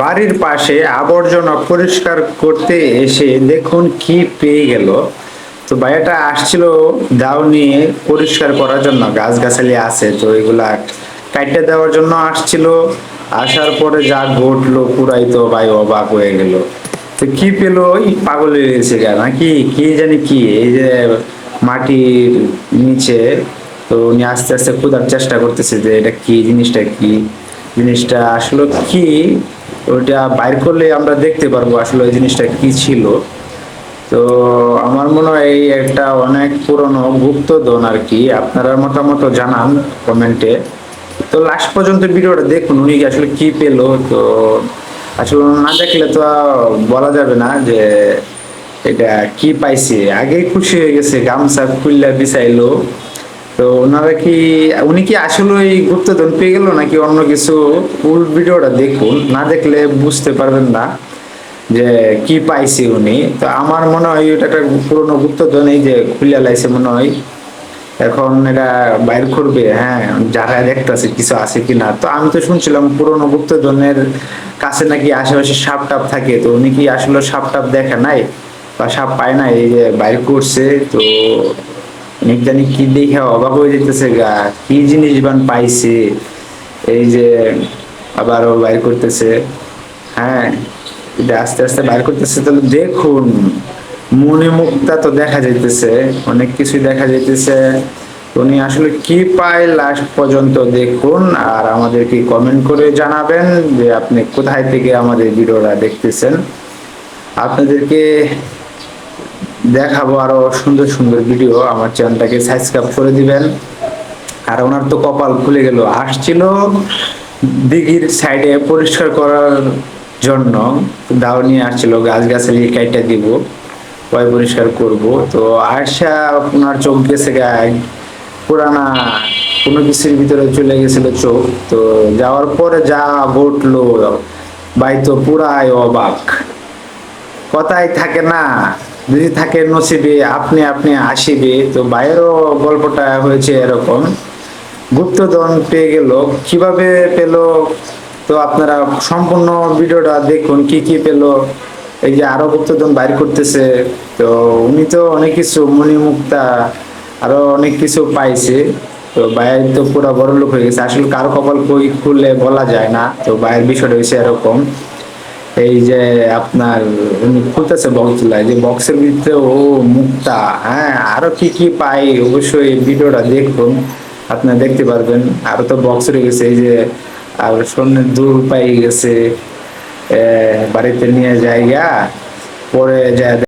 বাড়ির পাশে আবর্জনা পরিষ্কার করতে এসে দেখুন কি পেয়ে গেল। তো ভাইয়াটা আসছিল দাও নিয়ে পরিষ্কার করার জন্য গাছ গাছালি আছে, তো এগুলা কাটতে দেওয়ার জন্য আসছিল। আসার পরে যা ঘটলো পুরাই তো ভাই অবাক হয়ে গেল। তো কি পেল পাগল হয়ে গেছে নাকি? কি জানি কি? এই যে মাটির নিচে তো উনি আস্তে আস্তে খোঁজার চেষ্টা করতেছে যে এটা কি, জিনিসটা কি? জিনিসটা আসলে কি ওইটা বাইর করলে আমরা দেখতে পারব আসলে ওই জিনিসটা কি ছিল। তো আমার মনে হয় এই একটা অনেক পুরনো গুপ্তধন আর কি, আপনারা মতামত জানান কমেন্টে তো লাস্ট পর্যন্ত ভিডিওটা দেখুন, উনি আসলে কি পেল, তো আসলে না দেখলে তো বলা যাবে না যে এটা কি পাইছে। আগেই খুশি হয়ে গেছে, গামছা খুললা বিছাইলো। তো ওনারা কি, উনি কি আসলে ওই গুপ্তধন পেয়ে গেল নাকি অন্য কিছু? ফুল ভিডিওটা দেখুন, না দেখলে বুঝতে পারবেন না যে কি পাইছে উনি। তো আমার মনে হয় এটা একটা পুরনো গুপ্তধন, এই যে খুলিয়া লাইছে মনে হয়। এখন এটা বাইর করবে হ্যাঁ যারা দেখতেছে কিছু আছে কিনা। তো আমি তো শুনছিলাম পুরনো গুপ্তধনের কাছে নাকি আশেপাশে সাপ টাপ থাকে। তো উনি কি আসলে সাপ টাপ দেখে নাই বা সাপ পায় না এই যে বাইর করছে। তো অনেক জানি কি দেখে অবাক হয়ে যেতেছে গা। কি জিনিস বান পাইছে? এই যে আবারও বাইর করতেছে। হ্যাঁ আস্তে আস্তে বাইর করতেছে। তাহলে দেখুন, মনে মুক্তা তো দেখা যাইতেছে, অনেক কিছুই দেখা যাইতেছে। উনি আসলে কি পায় লাস্ট পর্যন্ত দেখুন, আর আমাদেরকে কমেন্ট করে জানাবেন যে আপনি কোথায় থেকে আমাদের ভিডিওটা দেখতেছেন। আপনাদেরকে দেখাবো আরও সুন্দর সুন্দর ভিডিও আমার চ্যানেলটাকে সাবস্ক্রাইব করে দিবেন। আর ওনার তো কপাল খুলে গেল। আসছিল দিঘির সাইডে পরিষ্কার করার জন্য। দাও নিয়ে আসছিল, গাছ গাছালি কাইটা দিব। পয় পরিষ্কার করব। তো আসা ওনার চোখ গেছে গায়ে। পুরানা কোনো কিছুর ভিতরে চলে গেছিল চোখ। তো যাওয়ার পরে যা ঘটলো, ভাই তো পুরাই অবাক। কথাই থাকে না যদি থাকে নসিবে, আপনি আপনি আসিবে, তো বাইরেও গল্পটা হয়েছে এরকম। গুপ্তধন পেয়ে গেল, কীভাবে পেল? তো আপনারা সম্পূর্ণ ভিডিওটা দেখুন, কি কি পেল? এই যে আরও গুপ্তধন বাইর করতেছে, তো উনি তো অনেক কিছু মণিমুক্তা আরও অনেক কিছু পাইছে। তো বাইরে তো পুরো বড় লোক হয়ে গেছে, আসলে কারও কপাল কই খুললে বলা যায় না, তো বাইরের বিষয়টা হয়েছে এরকম। এই যে আপনার, উনি খুলতেছে বক্সলায় যে বক্সের ভিতরে ও মুক্তা হ্যাঁ আরও কি কি পাই, অবশ্যই ভিডিওটা দেখুন, আপনারা দেখতে পারবেন। আরও তো বক্স রয়ে গেছে, এই যে, আর স্বর্ণের দূর পাই গেছে বাড়িতে নিয়ে জায়গা পরে যায়